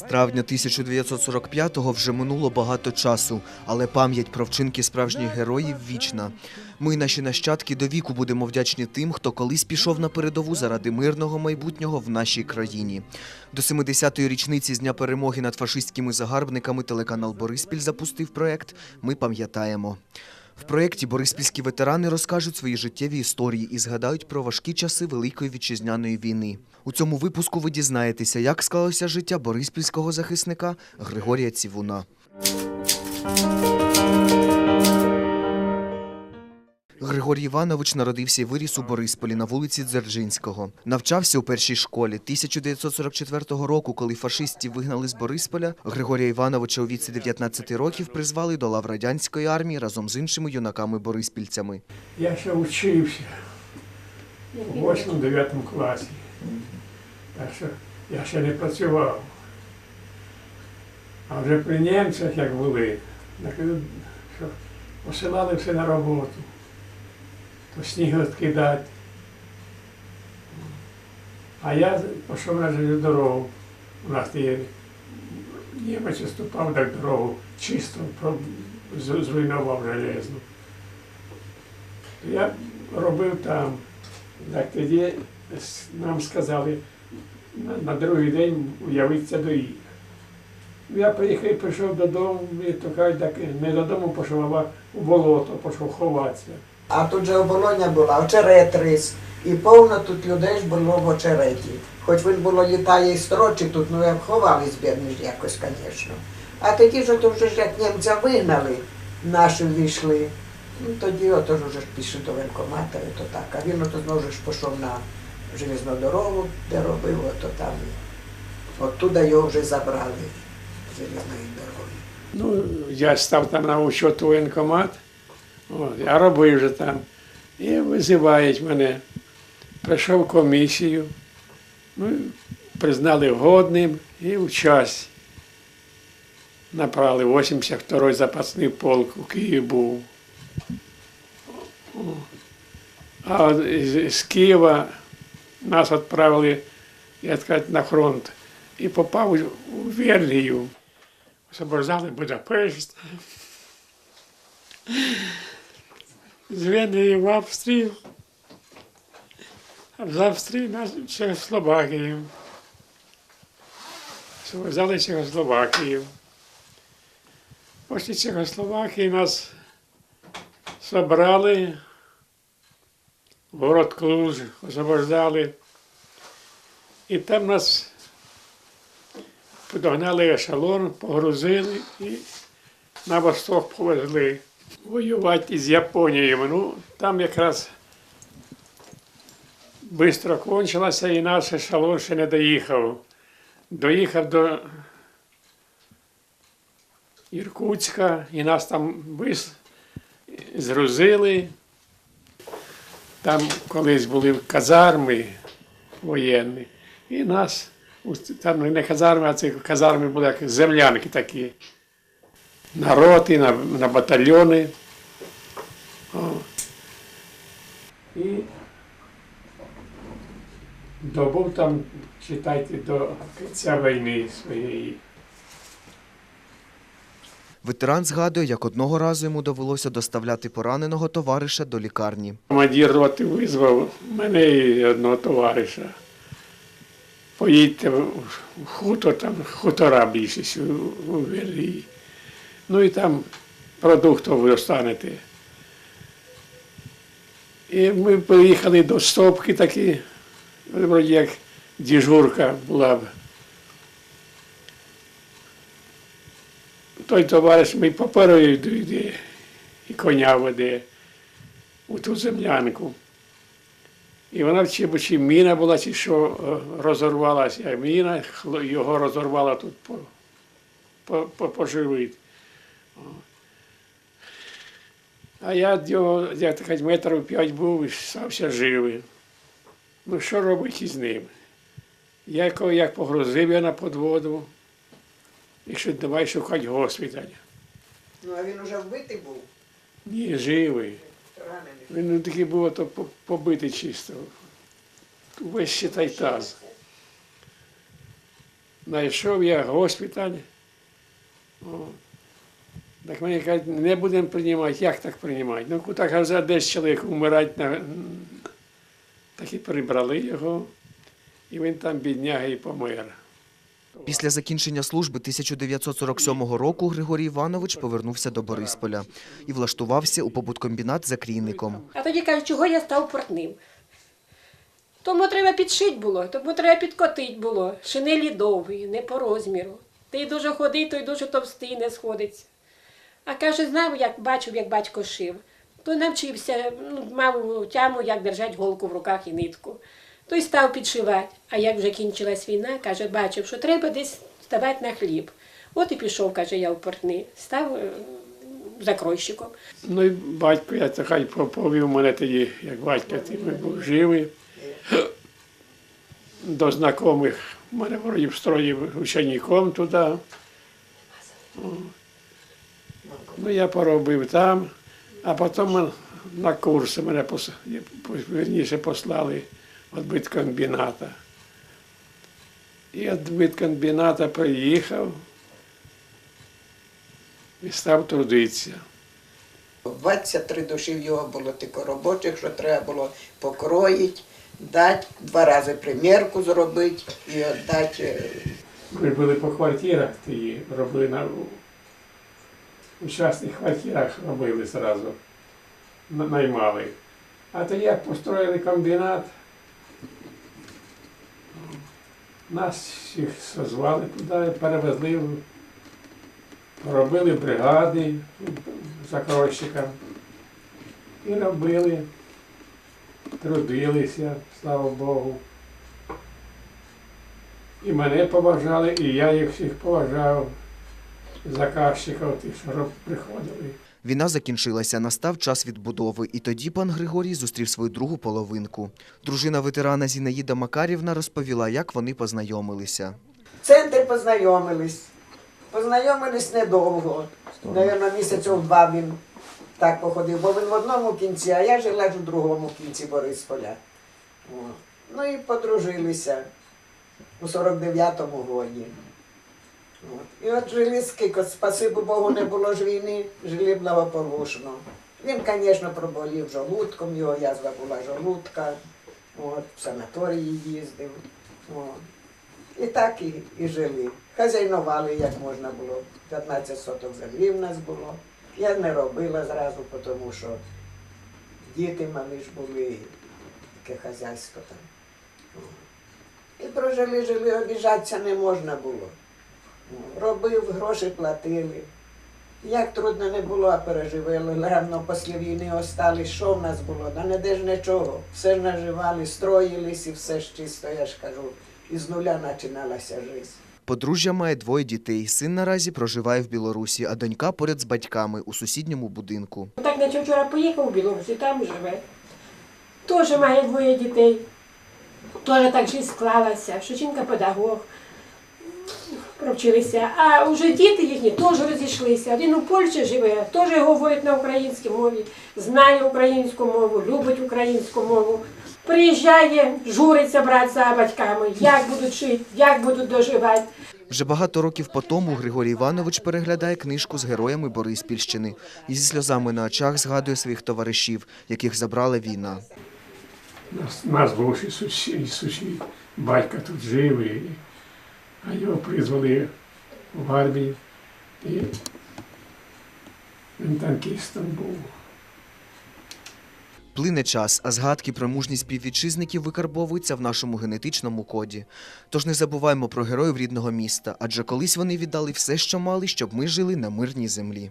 З травня 1945-го вже минуло багато часу, але пам'ять про вчинки справжніх героїв вічна. Ми, наші нащадки, до віку будемо вдячні тим, хто колись пішов на передову заради мирного майбутнього в нашій країні. До 70-ї річниці з дня перемоги над фашистськими загарбниками телеканал Бориспіль запустив проект Ми пам'ятаємо. В проєкті бориспільські ветерани розкажуть свої життєві історії і згадають про важкі часи Великої вітчизняної війни. У цьому випуску ви дізнаєтеся, як склалося життя бориспільського захисника Григорія Цівуна. Григорій Іванович народився і виріс у Борисполі на вулиці Дзержинського. Навчався у першій школі. 1944 року, коли фашистів вигнали з Борисполя, Григорія Івановича у віці 19 років призвали до лав радянської армії разом з іншими юнаками-бориспільцями. Я ще вчився у 8-9 класі. Так що я ще не працював. А вже при німцях, як були, так, що посилали все на роботу. То сніг відкидати. А я пішов на железну дорогу. У нас є німець ступав так дорогу, чисто зруйнував железну. Я робив там. Так тоді нам сказали на, на другий день уявитися до їх. Я приїхав, прийшов додому, і то кажуть, так не додому пішов, а у болото пішов ховатися. А тут же оболоня була, очерет рис. І повно тут людей ж було в очереті. Хоч він було літає і строчі тут, ну як ховались бідні ж якось, звісно. А тоді ж ото вже ж як німця вигнали, наші вийшли. Ну тоді ото ж уже пішли до воєнкомата, і то так. А він ото знову ж пішов на железну дорогу, де робив, ото там. Оттуда його вже забрали з железної дороги. Ну, я став там на учет воєнкомат, от, я робив вже там. І визивають мене. Прийшов комісію, ну, признали годним і в час. Направили 82-й запасний полк у Київ був. А з, Києва нас відправили, як сказати, на фронт. І попав у Венгрію. Освобождали Будапешт. З Венгрії в Австрію. А з Австрії нас в Чехословакію. Освобождали Чехословакію. Після Чехословакії нас собрали город Клуж, освобождали. І там нас Подогнали ешелон, погрузили і на восток повезли воювати з Японією. Ну, там якраз швидко кончилося і наш ешелон ще не доїхав. Доїхав до Іркутська і нас там вис... згрузили. Там колись були казарми воєнні, і нас там не казарми, а це казарми були як землянки такі. На роти, на, на батальйони. О. І добув там, читайте, до кінця війни своєї. Ветеран згадує, як одного разу йому довелося доставляти пораненого товариша до лікарні. Командир роти визвав мене і одного товариша. Поїдьте в хутор, там хутора більшість у, Верлії. Ну і там продуктів ви останете. І ми поїхали до стопки такі, вроді як діжурка була. б. Той товариш мій попереду йде і коня веде у ту землянку. І вона чи, чи міна була, чи що е, розорвалася. Міна його розорвала тут по, по, по. А я від його, як так кажуть, метрів п'ять був і стався живий. Ну що робити з ним? Я його як погрузив я на подводу, і що давай шукати госпіталь. Ну а він уже вбитий був, Ні, живий. ранений. Він ну, такий був то побитий чисто. Весь ще таз. Знайшов я госпіталь. О. Так мені кажуть, не будемо приймати. Як так приймати? Ну, так за 10 чоловік вмирать, на... так і прибрали його, і він там бідняга і помер. Після закінчення служби 1947 року Григорій Іванович повернувся до Борисполя і влаштувався у побуткомбінат закрійником. А тоді кажуть, чого я став портним. Тому треба підшити було, тому треба підкотити було. Шинелі довгі, не по розміру. Ти дуже ходий, той дуже товстий, не сходиться. А каже, знав, як бачив, як батько шив. То навчився, ну, мав тяму, як держати голку в руках і нитку. Той став підшивати. А як вже кінчилась війна, каже, бачив, що треба десь ставати на хліб. От і пішов, каже, я в портни, став е, закройщиком. Ну і батько, я це хай повів мене тоді, як батько ти був живий. До знайомих мене вроді встроїв учеником туди. Ну, я поробив там, а потім на курси мене пос... верніше послали від биткомбіната. І від биткомбіната приїхав і став трудитися. 23 душі в його було тільки робочих, що треба було покроїти, дати, два рази примірку зробити і віддати. е, Ми були по квартирах, ті робили на у частних квартирах робили зразу, наймали. А то як построїли комбінат, нас всіх созвали туди, перевезли, в- поробили бригади закройщикам і робили, трудилися, слава Богу. І мене поважали, і я їх всіх поважав, заказчиків, тих, що приходили. Війна закінчилася, настав час відбудови, і тоді пан Григорій зустрів свою другу половинку. Дружина ветерана Зінаїда Макарівна розповіла, як вони познайомилися. В центрі познайомились. Познайомились недовго. Навірно, місяців два він так походив, бо він в одному кінці, а я жила ж у другому кінці Борисполя. Ну і подружилися у 49-му році. І от жили скільки, спасибо Богу, не було ж війни, жили благополучно. Він, звісно, проболів жолудком, його язва була жолудка, от, в санаторії їздив. От. І так і, і жили. Хазяйнували, як можна було. 15 соток землі в нас було. Я не робила зразу, тому що діти малі ж були, таке хазяйство там. І прожили, жили, обіжатися не можна було. Робив, гроші платили. Як трудно не було, а переживали. Равно після війни остались, що в нас було? Да не де ж нічого. Все ж наживали, строїлись і все ж чисто, я ж кажу, із нуля починалася життя. Подружжя має двоє дітей. Син наразі проживає в Білорусі, а донька поряд з батьками у сусідньому будинку. Так наче вчора поїхав у Білорусь і там живе. Теж має двоє дітей. Теж так життя склалася, що жінка педагог. Провчилися. А вже діти їхні теж розійшлися. Один у Польщі живе, теж говорить на українській мові, знає українську мову, любить українську мову. Приїжджає, журиться брат за батьками, як будуть жити, як будуть доживати. Вже багато років по тому Григорій Іванович переглядає книжку з героями Бориспільщини і зі сльозами на очах згадує своїх товаришів, яких забрала війна. Нас, нас був ще сусід, сусід, батько тут жив, і, а його призвали в армію. І він танкістом був. Плине час, а згадки про мужність співвітчизників викарбовуються в нашому генетичному коді. Тож не забуваймо про героїв рідного міста, адже колись вони віддали все, що мали, щоб ми жили на мирній землі.